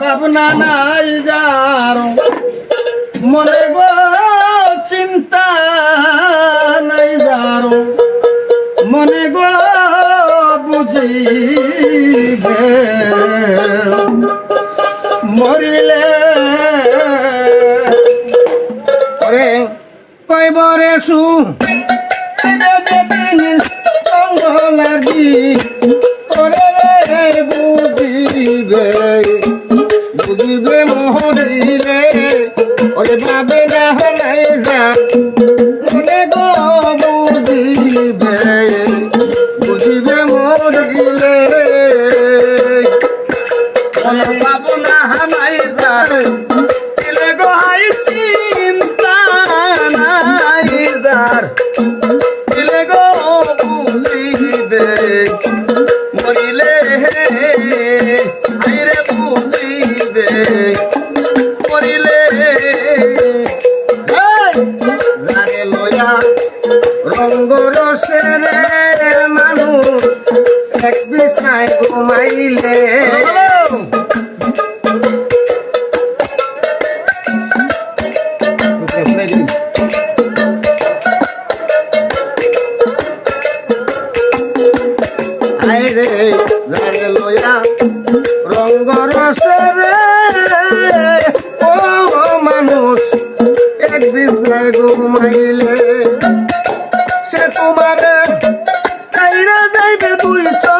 ভাবনা নাই যার। মনে গো চিন্তা নাই যার। মনে গো বুঝিবে। মরিলে ওরে পাইবরে সু। লাগি বুঝিবে। বুঝিবে মহরিলে ওরে ভাবে না নাই যা। মনে গো বুঝিবে বুঝিবে মহরিলে বাবু না হানাই যা। দিলে গো হাই নাই ঘুমাইলে ঘুমাইলে সে তোমার চাইরা যাইবে দুই চোখ।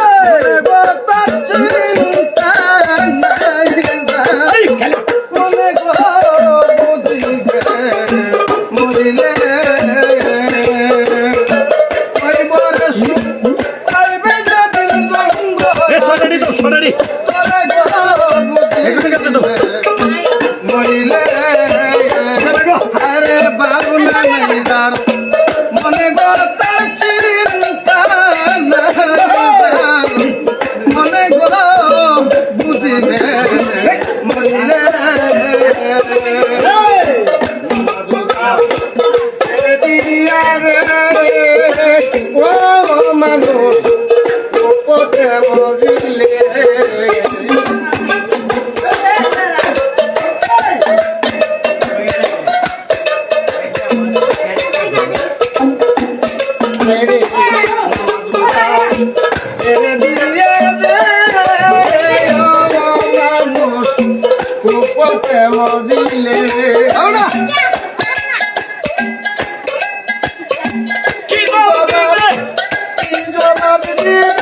মজিলে না কি গো বাবা? কি জবাব দিবে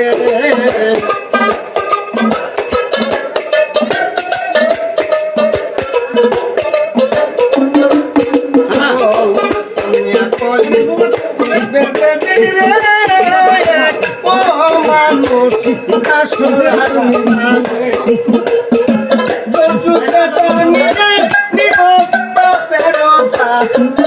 ও মানুষ একশো গান জানে মরিলে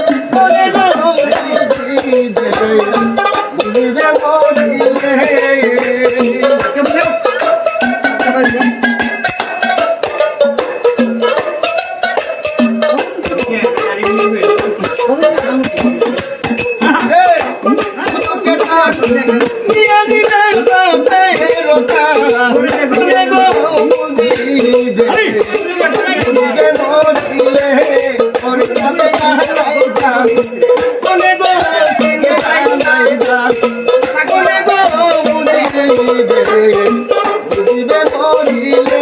Oh,